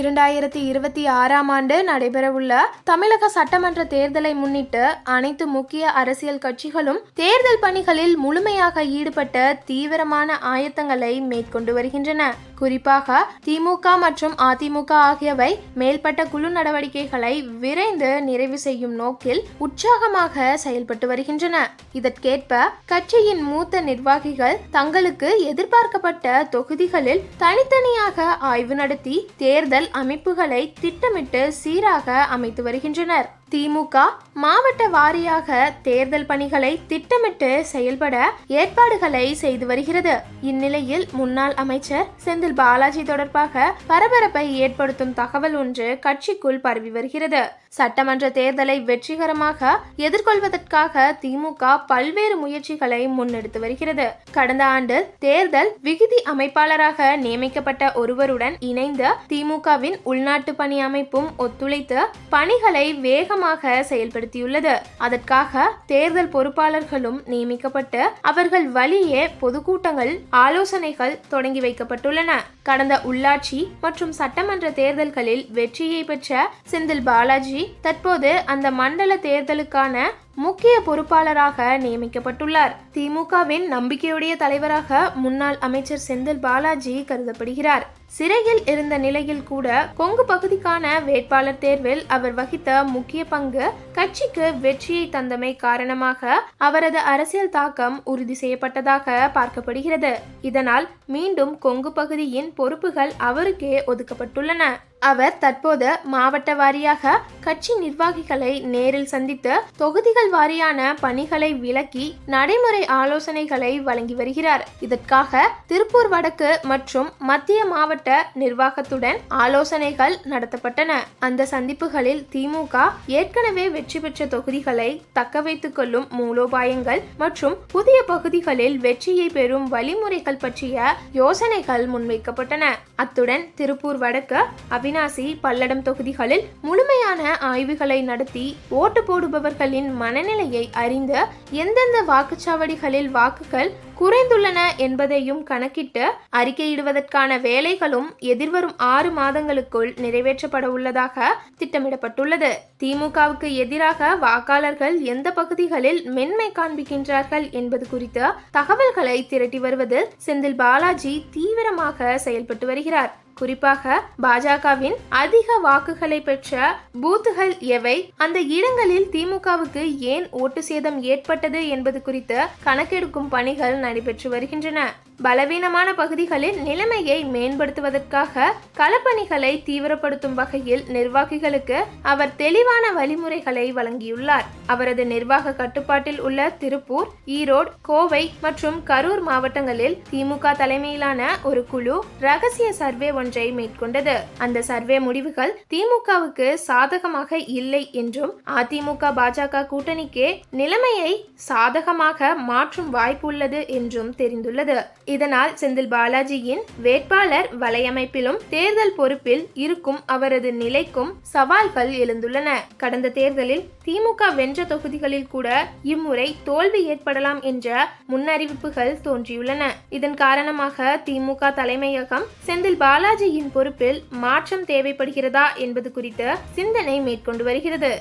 இரண்டாயிரத்தி இருபத்தி ஆறாம் ஆண்டு நடைபெறவுள்ள தமிழக சட்டமன்ற தேர்தலை முன்னிட்டு அனைத்து முக்கிய அரசியல் கட்சிகளும் தேர்தல் பணிகளில் முழுமையாக ஈடுபட்ட தீவிரமான ஆயத்தங்களை மேற்கொண்டு வருகின்றன. குறிப்பாக திமுக மற்றும் அதிமுக ஆகியவை மேல்பட்ட குழு நடவடிக்கைகளை விரைந்து நிறைவு செய்யும் நோக்கில் உற்சாகமாக செயல்பட்டு வருகின்றன. இதற்கேற்ப கட்சியின் மூத்த நிர்வாகிகள் தங்களுக்கு எதிர்பார்க்கப்பட்ட தொகுதிகளில் தனித்தனியாக ஆய்வு நடத்தி தேர்தல் அமைப்புகளை திட்டமிட்டு சீராக அமைத்து வருகின்றனர். திமுக மாவட்ட வாரியாக தேர்தல் பணிகளை திட்டமிட்டு செயல்பட ஏற்பாடுகளை செய்து வருகிறது. இந்நிலையில் முன்னாள் அமைச்சர் செந்தில் பாலாஜி தொடர்பாக பரபரப்பை ஏற்படுத்தும் தகவல் ஒன்று கட்சிக்குள் பரவி வருகிறது. சட்டமன்ற தேர்தலை வெற்றிகரமாக எதிர்கொள்வதற்காக திமுக பல்வேறு முயற்சிகளை முன்னெடுத்து வருகிறது. கடந்த ஆண்டு தேர்தல் விகுதி அமைப்பாளராக நியமிக்கப்பட்ட ஒருவருடன் இணைந்து திமுகவின் உள்நாட்டு பணி அமைப்பும் ஒத்துழைத்து பணிகளை வேகமாக செயல்படுத்தியுள்ளது. அதற்காக தேர்தல் பொறுப்பாளர்களும் நியமிக்கப்பட்டு அவர்கள் வழியே பொதுக்கூட்டங்கள் ஆலோசனைகள் தொடங்கி வைக்கப்பட்டுள்ளன. கடந்த உள்ளாட்சி மற்றும் சட்டமன்ற தேர்தல்களில் வெற்றியை பெற்ற செந்தில் பாலாஜி தற்போது அந்த மண்டல தேர்தலுக்கான முக்கிய பொறுப்பாளராக நியமிக்கப்பட்டுள்ளார். திமுகவின் நம்பிக்கையுடைய தலைவராக முன்னாள் அமைச்சர் செந்தில் பாலாஜி கருதப்படுகிறார். சிறையில் இருந்த நிலையில் கூட கொங்கு பகுதிக்கான வேட்பாளர் தேர்வில் அவர் வகித்த முக்கிய பங்கு கட்சிக்கு வெற்றியை தந்தமை காரணமாக அவரது அரசியல் தாக்கம் உறுதி செய்யப்பட்டதாக பார்க்கப்படுகிறது. இதனால் மீண்டும் கொங்கு பகுதியின் பொறுப்புகள் அவருக்கே ஒதுக்கப்பட்டுள்ளன. அவர் தற்போது மாவட்ட வாரியாக கட்சி நிர்வாகிகளை நேரில் சந்தித்து தொகுதிகள் வாரியான பணிகளை விளக்கி நடைமுறை ஆலோசனைகளை வழங்கி வருகிறார். இதற்காக திருப்பூர் வடக்கு மற்றும் மத்திய மாவட்ட நிர்வாகத்துடன் ஆலோசனைகள் நடத்தப்பட்டன. அந்த சந்திப்புகளில் திமுக ஏற்கனவே வெற்றி பெற்ற தொகுதிகளை தக்க வைத்துக் கொள்ளும் மூலோபாயங்கள் மற்றும் புதிய பகுதிகளில் வெற்றியை பெறும் வழிமுறைகள் பற்றிய யோசனைகள் முன்வைக்கப்பட்டன. அத்துடன் திருப்பூர் வடக்கு அவினாசி பல்லடம் தொகுதிகளில் முழுமையான ஆய்வுகளை நடத்தி ஓட்டு போடுபவர்களின் மனநிலையை அறிந்து எந்தெந்த வாக்குச்சாவடிகளில் வாக்குகள் குறைந்துள்ளன என்பதையும் கணக்கிட்டு அறிக்கையிடுவதற்கான வேலைகளும் எதிர்வரும் ஆறு மாதங்களுக்குள் நிறைவேற்றப்பட உள்ளதாக திட்டமிடப்பட்டுள்ளது. திமுகவுக்கு எதிராக வாக்காளர்கள் எந்த பகுதிகளில் மென்மை காண்பிக்கின்றார்கள் என்பது குறித்து தகவல்களை திரட்டி வருவதில் செந்தில் பாலாஜி தீவிரமாக செயல்பட்டு வருகிறார். குறிப்பாக பாஜகவின் அதிக வாக்குகளை பெற்ற பூத்துகள் எவை? அந்த இடங்களில் திமுகவுக்கு ஏன் ஓட்டு சேதம் ஏற்பட்டது என்பது குறித்து கணக்கெடுக்கும் பணிகள் நடைபெற்று வருகின்றன. பலவீனமான பகுதிகளில் நிலைமையை மேம்படுத்துவதற்காக களப்பணிகளை தீவிரப்படுத்தும் வகையில் நிர்வாகிகளுக்கு அவர் தெளிவான வழிமுறைகளை வழங்கியுள்ளார். அவரது நிர்வாக கட்டுப்பாட்டில் உள்ள திருப்பூர் ஈரோடு கோவை மற்றும் கரூர் மாவட்டங்களில் திமுக தலைமையிலான ஒரு குழு ரகசிய சர்வே ஒன்றை மேற்கொண்டது. அந்த சர்வே முடிவுகள் திமுகவுக்கு சாதகமாக இல்லை என்றும் அதிமுக பாஜக கூட்டணிக்கே நிலைமையை சாதகமாக மாற்றும் வாய்ப்பு உள்ளது என்றும் தெரிந்துள்ளது. இதனால் செந்தில் பாலாஜியின் வேட்பாளர் வலையமைப்பிலும் தேர்தல் பொறுப்பில் இருக்கும் அவரது நிலைக்கும் சவால்கள் எழுந்துள்ளன. கடந்த தேர்தலில் திமுக வென்ற தொகுதிகளில் கூட இம்முறை தோல்வி ஏற்படலாம் என்ற முன்னறிவிப்புகள் தோன்றியுள்ளன. இதன் காரணமாக திமுக தலைமையகம் செந்தில் பாலாஜியின் பொறுப்பில் மாற்றம் தேவைப்படுகிறதா என்பது குறித்து சிந்தனை மேற்கொண்டு வருகிறது.